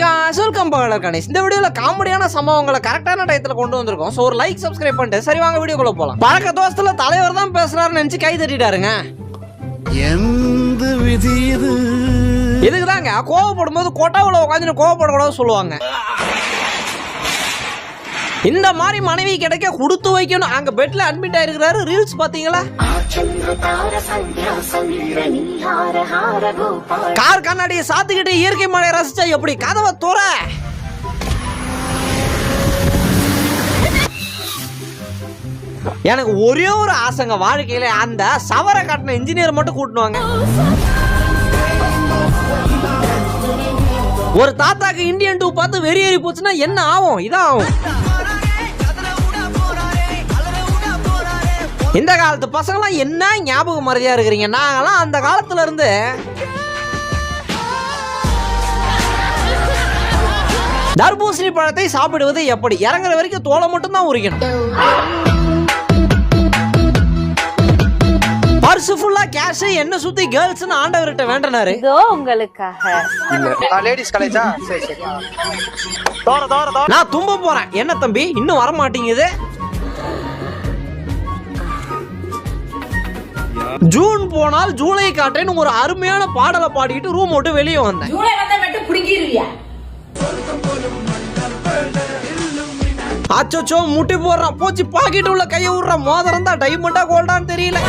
காசு வெல்கம் கணேஷ். இந்த வீடியோல காமெடியான சம்பவங்களை கரெக்டான டயத்துல கொண்டு வந்திருக்கோம். ஸோ ஒரு லைக் சப்ஸ்கிரைப் பண்ணிட்டு சரி வாங்க வீடியோக்குள்ள போலாம். பழக்க தோசத்துல தலைவர் தான் பேசுறாருன்னு நினைச்சு கை தட்டிட்டாருங்க. எந்த விதி இது? இதுக்கு தாங்க கோவப்படும் போது கொட்டாவுல உட்காந்து கோவப்படக்கூடாது சொல்லுவாங்க. இந்த மாதிரி மனைவி கிடைக்க கொடுத்து வைக்கணும். அங்க பெட்ல அட்மிட் ஆயிருக்கிறாரு. ரீல்ஸ் பாத்தீங்களா? கார் கண்ணாடியை சாத்துக்கிட்டு இயற்கை மழை ரசிச்சா எப்படி? கதவை துற. எனக்கு ஒரே ஒரு ஆசைங்க. வாழ்க்கையில அந்த சவரை கட்டின இன்ஜினியர் மட்டும் கூட்டினுவாங்க ஒரு தாத்தாக்கு இந்தியன் டூ பார்த்து வெறியேறி போச்சுன்னா என்ன ஆகும்? இதான் ஆகும் இந்த காலத்து பசங்களாம் என்ன ஞாபகம் மறதியா இருக்கிறீங்க? நாங்களாம் அந்த காலத்துல இருந்து தர்பூசணி பழத்தை சாப்பிடுவது எப்படி? இறங்குற வரைக்கும் தோலை மட்டும் தான் உரிக்கணும். பர்ஸ் ஃபுல்லா கேஷ் என்ன சுத்தி கேர்ள்ஸ்னு ஆண்டவர்கிட்ட வேண்டனாரு. இதோ உங்களுக்காக. லேடிஸ் காலேஜா சரி சரி. தோற தோற தோற. நான் தும்ப போறேன். என்ன தம்பி? இன்னும் வர மாட்டேங்குது ஜூன் போனால் ஜூலை காட்டேன்னு ஒரு அருமையான பாடலை பாடிக்கிட்டு ரூம் விட்டு வெளியே வந்தேன். அச்சோச்சோ முட்டி போடுறான். போச்சு பாக்கெட் உள்ள கையை விடுற மோதிரம் தான் டைமண்டா கோல்டான்னு தெரியல.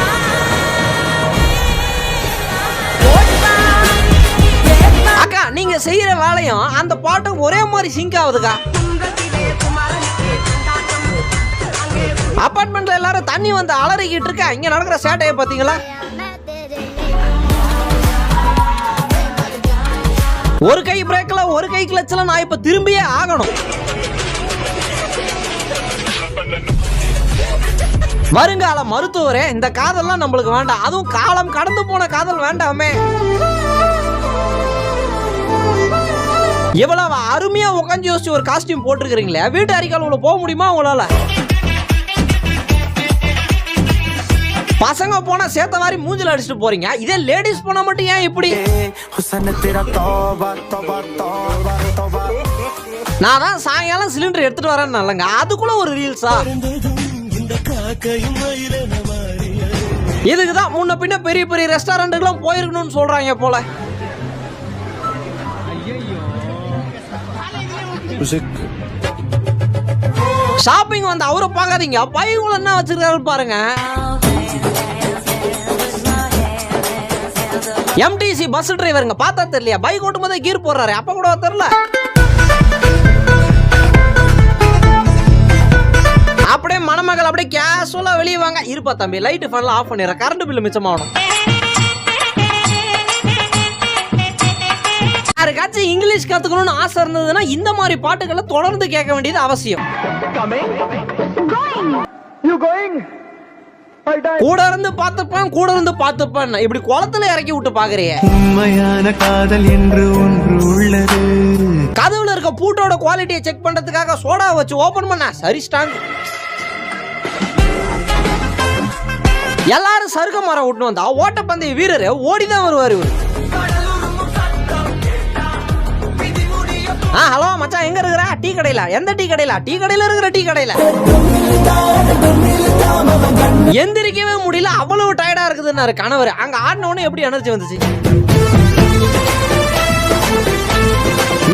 அக்கா நீங்க செய்யற வேலையும் அந்த பாட்டும் ஒரே மாதிரி சிங்க் ஆகுதுக்கா? அப்பார்ட்மெண்ட்ல எல்லாரும் தண்ணி வந்து அலறிக்கிட்டு இருக்கா? இங்க நடக்கிற சேட்டையை பாத்தீங்களா ஒரு கை பிரேக்ல ஒரு கை கிளச்ல நான் இப்ப திரும்பியே ஆகணும். வருங்கால மருத்துவரே இந்த காதல்லாம் நம்மளுக்கு வேண்டாம். அதுவும் காலம் கடந்து போன காதல் வேண்டாமே. இவ்வளவு அருமையா உட்காந்து யோசிச்சு ஒரு காஸ்டியூம் போட்டிருக்கிறீங்களே. வீட்டு அரிக்கால் உள்ள போக முடியுமா உங்களால? பசங்க போனா சேத்த மாதிரி மூஞ்சில அடிச்சுட்டு போறீங்க. இதே லேடிஸ் போனா மட்டும் ஏன் இப்படி? நான் தான் சாயங்காலம் சிலிண்டர் எடுத்துட்டு வரேன் நல்லங்க. அதுக்குள்ள ஒரு ரீல்ஸா இதுக்கு தான் முன்ன பின்ன பெரிய பெரிய ரெஸ்டாரண்ட்டுக்கெல்லாம் போயிருக்கணும்னு சொல்றாங்க போல. ஷாப்பிங் வந்து அவரை பார்க்காதீங்க. பையன் என்ன வச்சிருக்காரு பாருங்க. எம்டிசி பஸ் டிரைவருங்க பார்த்தா தெரியலையா? பைக் ஓட்டும் போதே கீர் போடுறாரு. அப்ப கூட தெரியல. அப்படியே மணமகள் அப்படியே கேஷுவலா வெளியே வாங்க. இருப்பா தம்பி லைட் ஃபேன்ல ஆஃப் பண்ணிடுறேன். கரண்ட் பில்லு மிச்சமாகணும். யாருக்காச்சும் இங்கிலீஷ் கத்துக்கணும்னு ஆசை இருந்ததுன்னா இந்த மாதிரி பாட்டுகளை தொடர்ந்து கேட்க வேண்டியது அவசியம். கூட இருந்து பார்த்துப்பேன் கூட இருந்து பார்த்துப்பேன். இப்படி குளத்துல இறக்கி விட்டு பாக்குறியே உண்மையான காதல் என்று ஒன்று உள்ளது. கதவுல இருக்க பூட்டோட குவாலிட்டியை செக் பண்றதுக்காக சோடா வச்சு ஓபன் பண்ண. சரி ஸ்டாங் எல்லாரும் சருக்க மரம் விட்டு வந்தா ஓட்டப்பந்தய வீரர் ஓடிதான் வருவாரு இவரு. ஆ ஹலோ இருக்கா எங்க இருக்கிற? டீ கடையில. எந்த டீ கடையில? டீ கடையில இருக்கிற டீ கடையில. எந்திரிக்கவே முடியல. அவ்வளவு டயர்டா இருக்குதுன்னாரு கணவர். அங்க ஆடினவொடனே எப்படி எனர்ஜி வந்துச்சு?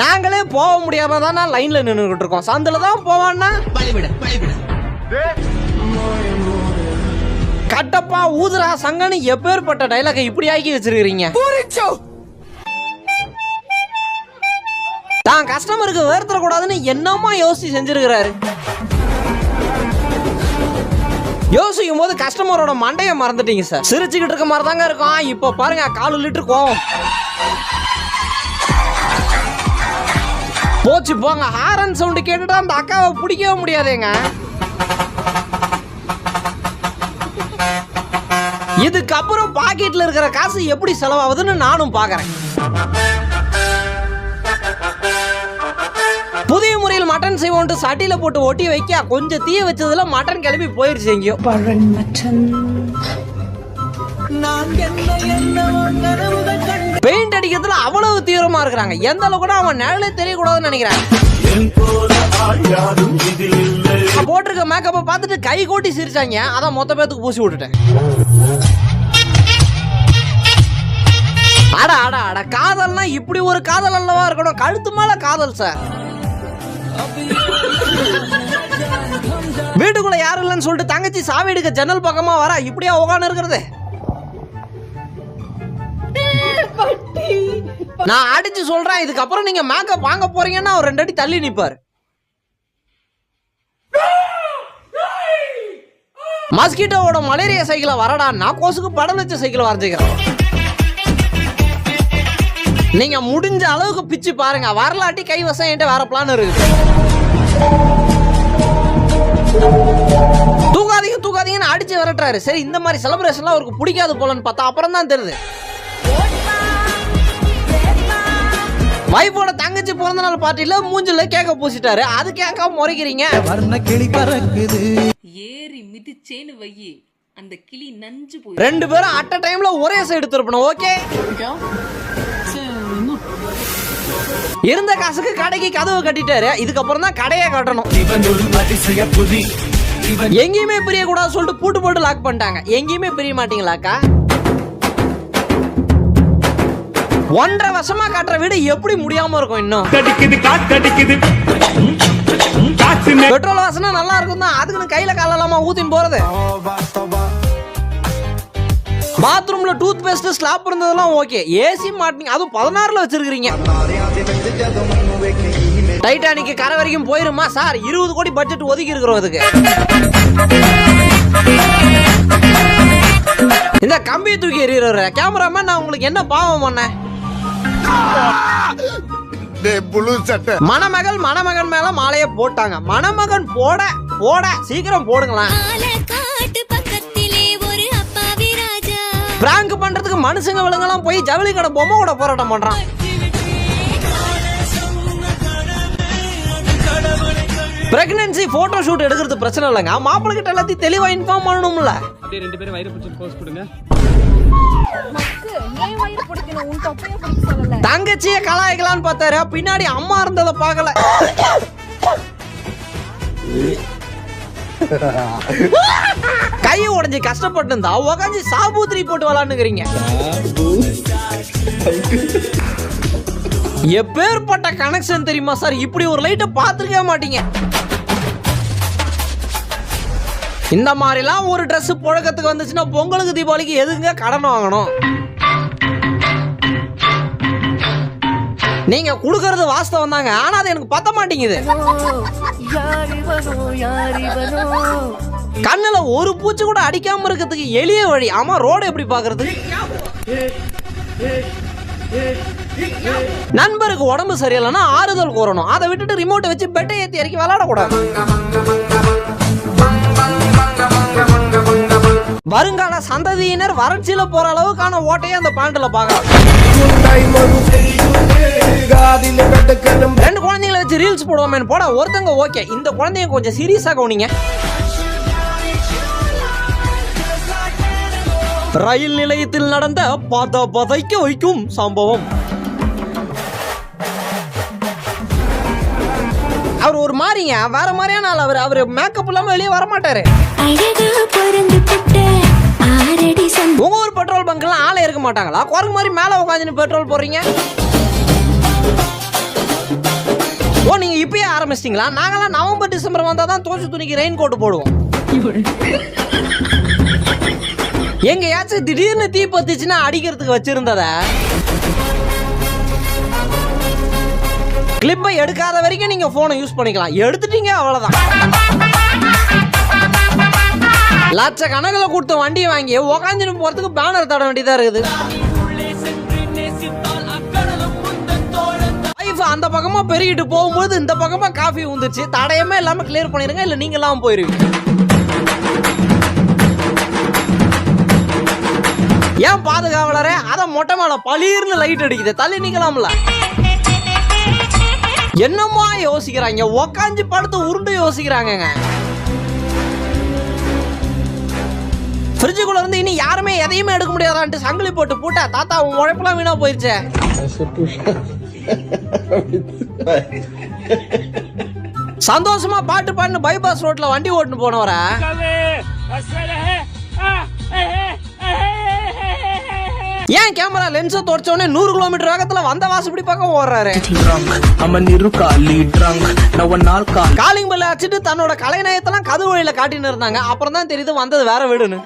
நாங்களே போக முடியாம தான் லைன்ல நின்றுகிட்டு இருக்கோம். சந்தில தான் போவான்னா? கட்டப்பா ஊதுரா சங்கன்னு எப்பேற்பட்ட டைலாக இப்படி ஆக்கி வச்சிருக்கீங்க தான் கஸ்டமருக்கு வேர்த்தர கூடாதுன்னு என்னமா யோசிச்சு செஞ்சிருக்கிறாரு? யோசிக்கும் போது கஸ்டமரோட மண்டைய மறந்துட்டீங்க சார். சிரிச்சுக்கிட்டு இருக்க மாதிரி தாங்க இருக்கும். இப்போ பாருங்க காலு லிட்டர் கோவம். போச்சு போங்க. ஹாரன் சவுண்டு கேட்டுட்டு அந்த அக்காவை பிடிக்கவே முடியாதேங்க. இதுக்கப்புறம் பாக்கெட்ல இருக்கிற காசு எப்படி செலவாகுதுன்னு நானும் பாக்குறேன். மட்டன் செய்வோன்ட்டு சட்டியில போட்டு ஒட்டி வைக்க. கொஞ்சம் தீய வச்சதுல மட்டன் கிளம்பி போயிருச்சு எங்கேயோ. நான் என்ன என்ன கனவுகள் கண்டு பெயிண்ட் அடிக்கிறதுல அவ்வளவு தீவிரமா இருக்கிறாங்க. எந்த அளவுக்கு கூட அவன் நிழலே தெரியக்கூடாதுன்னு நினைக்கிறாங்க நான் போட்டிருக்க மேக்கப்பை பார்த்துட்டு கை கோட்டி சிரிச்சாங்க. அதான் மொத்த பேத்துக்கு பூசி விட்டுட்டேன். அட அட அட காதல்னா இப்படி ஒரு காதல் அல்லவா இருக்கணும்? கழுத்து மேல காதல் சார் வீட்டுக்குள்ள யாரும் இல்லைன்னு சொல்லிட்டு தங்கச்சி சாவி எடுக்க ஜன்னல் பக்கமா வர இப்படியா உக்காந்து இருக்கிறது நான் அடிச்சு சொல்றேன் இதுக்கப்புறம் நீங்க மேக்கப் வாங்க போறீங்கன்னா அவர் ரெண்டு அடி தள்ளி நிப்பாரு. மஸ்கிட்டோவோட மலேரியா சைக்கிளை வரடா நான் கோசுக்கு படம் வச்ச சைக்கிளை வரைஞ்சிக்கிறேன். நீங்க முடிஞ்ச அளவுக்கு பிச்சு பாருங்க. வரலாட்டி கைவசம் என்கிட்ட வேற பிளான் இருக்குது. தூக்காதீங்க தூக்காதீங்கன்னு அடிச்சு விரட்டுறாரு. சரி இந்த மாதிரி செலிப்ரேஷன்லாம் அவருக்கு பிடிக்காது போலன்னு பார்த்தா அப்புறம் தான் தெரியுது வைஃபோட தங்கச்சி பிறந்த நாள் பார்ட்டியில மூஞ்சில கேக்க பூசிட்டாரு. அது கேட்காம முறைக்கிறீங்க? ஏறி மிதிச்சேன்னு வையி. அந்த கிளி நஞ்சு போய் ரெண்டு பேரும் அட் டைம்ல ஒரே சைடு திருப்பணும் ஓகே இருந்த காசுக்கு கடைக்கு கதவு கட்டிட்டாரு. இதுக்கப்புறம் தான் கடையே கட்டணும். எங்கேயுமே பிரிய கூடாது சொல்லிட்டு பூட்டு போட்டு லாக் பண்ணிட்டாங்க. எங்கேயுமே பிரிய மாட்டீங்களாக்கா ஒன்றரை வருஷமா கட்டுற வீடு எப்படி முடியாம இருக்கும் இன்னும்? பெட்ரோல் வாசனை நல்லா இருக்கும் தான் அதுக்குன்னு கையில காலலாமா ஊத்தின்னு போறது. பாத்ரூம்ல டூத் பேஸ்ட் ஸ்லாப் இருந்ததெல்லாம் ஓகே ஏசி மாட்டிங்க அதுவும் பதினாறுல வச்சிருக்கீங்க டைட்டானிக் கரை வரைக்கும் போயிருமா? சார் இருபது கோடி பட்ஜெட் ஒதுக்கி இருக்கிறோம் அதுக்கு இந்த கம்பி தூக்கி எறிகிற கேமராமேன் நான் உங்களுக்கு என்ன பாவம் பண்ணேன்? மணமகள் மணமகன் மேல மாலையை போட்டாங்க. மணமகன் போட போட சீக்கிரம் போடுங்களேன். பிராங்க் பண்றதுக்கு மனுஷங்க விலங்கெல்லாம் போய் ஜவுளி கடை பொம்மை கூட போராட்டம் பண்றான். பிரெக்னன்சி போட்டோ ஷூட் எடுக்கிறது பிரச்சனை இல்லைங்க. மாப்பிள்ளை கிட்ட எல்லாத்தையும் தெளிவா இன்ஃபார்ம் பண்ணணும்ல. அப்படியே ரெண்டு பேரும் வயிறு பிடிச்சி போஸ் கொடுங்க. தங்கச்சிய கலாய்க்கலான்னு பார்த்தாரு. பின்னாடி அம்மா இருந்ததை பார்க்கல. கையை உடஞ்சி கஷ்டப்பட்டு இருந்தா உக்காஞ்சி சாபூத்திரி போட்டு விளாண்டுக்கிறீங்க. எப்பேற்பட்ட கனெக்ஷன் தெரியுமா சார் இப்படி ஒரு லைட்டை பார்த்துருக்கவே மாட்டீங்க. இந்த மாதிரிலாம் ஒரு ட்ரெஸ் புழக்கத்துக்கு வந்துச்சுன்னா பொங்கலுக்கு தீபாவளிக்கு எதுங்க கடன் வாங்கணும்? நீங்க கொடுக்கறது வாஸ்தவம் தாங்க ஆனா அது எனக்கு பத்த மாட்டேங்குது. கண்ணுல ஒரு பூச்சி கூட அடிக்காம இருக்கிறதுக்கு எளிய வழி. ஆமா ரோடு எப்படி பாக்குறது நண்பருக்கு உடம்பு சரியில்லைன்னா ஆறுதல் கூறணும். அதை விட்டுட்டு ரிமோட்டை வச்சு பெட்டை ஏத்தி இறக்கி விளையாடக்கூடாது. வருங்கால சந்ததியினர் வறட்சியில போற அளவுக்கான ஓட்டையை அந்த பாண்டுல பார்க்கலாம் ரீல்ஸ் போடுவோமேனு போட ஒருத்தங்க ஓகே இந்த குழந்தைய கொஞ்சம் சீரியஸா கவனிங்க. ரயில் நிலையத்தில் நடந்த பத பதைக்க வைக்கும் சம்பவம். அவர் ஒரு மாதிரிங்க வேற மாதிரியான ஆள் அவர். அவர் மேக்கப் இல்லாம வெளியே வர மாட்டாரு அழகா பிறந்து புட்ட ஆரடி சந்த உங்க ஊர் பெட்ரோல் பங்க்லாம் ஆளே இருக்க மாட்டாங்களா? குரங்கு மாதிரி மேல உட்காந்து பெட்ரோல் போடுறீங்க? ஓ நீங்க இப்பயே ஆரம்பிச்சிட்டீங்களா? நாங்களாம் நவம்பர் டிசம்பர் வந்தா தான் தோசை துணிக்கு ரெயின் கோட் போடுவோம். எங்கேயாச்சும் திடீர்னு தீ பத்துச்சுன்னா அடிக்கிறதுக்கு வச்சிருந்தத? கிளிப்பை எடுக்காத வரைக்கும் நீங்க போனை யூஸ் பண்ணிக்கலாம். எடுத்துட்டீங்க அவ்வளவுதான். லட்ச கணக்கில் கொடுத்த வண்டியை வாங்கி உக்காந்துன்னு போறதுக்கு பேனர் தட வேண்டியதா இருக்குது. லைஃப் அந்த பக்கமா பெருகிட்டு போகும்போது இந்த பக்கமா காஃபி ஊந்துச்சு தடையமே இல்லாம கிளியர் பண்ணிருங்க இல்ல நீங்க எல்லாம் போயிருவீங்க. ஏன் பாதுகாவலரே? அத மொட்டை மேல பளீர்னு லைட் அடிக்குது தள்ளி நீங்களாம்ல என்னமா யோசிக்கிறாங்க? உக்காந்து படுத்து உருண்டு யோசிக்கிறாங்கங்க. ஃப்ரிட்ஜுக்குள்ள இருந்து இனி யாருமே எதையுமே எடுக்க முடியாதான்ட்டு சங்கிலி போட்டு பூட்டா தாத்தா உன் உழைப்பெல்லாம் வீணா போயிருச்சே. சந்தோஷமா பாட்டு பாட்டு பைபாஸ் ரோட்ல வண்டி ஓட்டுன்னு போனவரா? ஏன் கேமரா லென்ஸை தொடச்ச உடனே நூறு கிலோமீட்டர் வேகத்துல வந்த வாசப்படி பக்கம் ஓடுறாரு? காலிங் பெல் அடிச்சிட்டு தன்னோட கலைநயத்தெல்லாம் கதவு வழியில காட்டின்னு இருந்தாங்க. அப்புறம் தான் தெரியுது வந்தது வேற வீடுன்னு.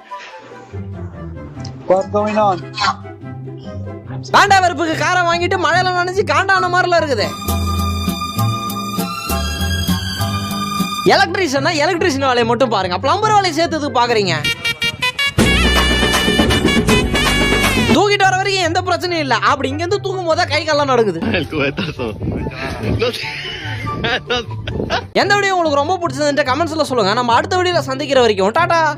காண்டா வெறுப்புக்கு காரை வாங்கிட்டு மழையில நனைஞ்சு காண்டான மாதிரிலாம் இருக்குது. எலக்ட்ரீஷியனா எலக்ட்ரீஷியன் வேலையை மட்டும் பாருங்க. பிளம்பர் வேலையை சேர்த்ததுக்கு பாக்குறீங்க? தூக்கிட்டு வர வரைக்கும் எந்த பிரச்சனையும் இல்ல. அப்படி இங்க இருந்து தூக்கும் போதா கை கால்லாம் நடக்குது எந்த வீடியோ உங்களுக்கு ரொம்ப பிடிச்சதுன்ட்டு கமெண்ட்ஸ்ல சொல்லுங்க. நம்ம அடுத்த வீடியோல சந்திக்கிற வரைக்கும். டாடா!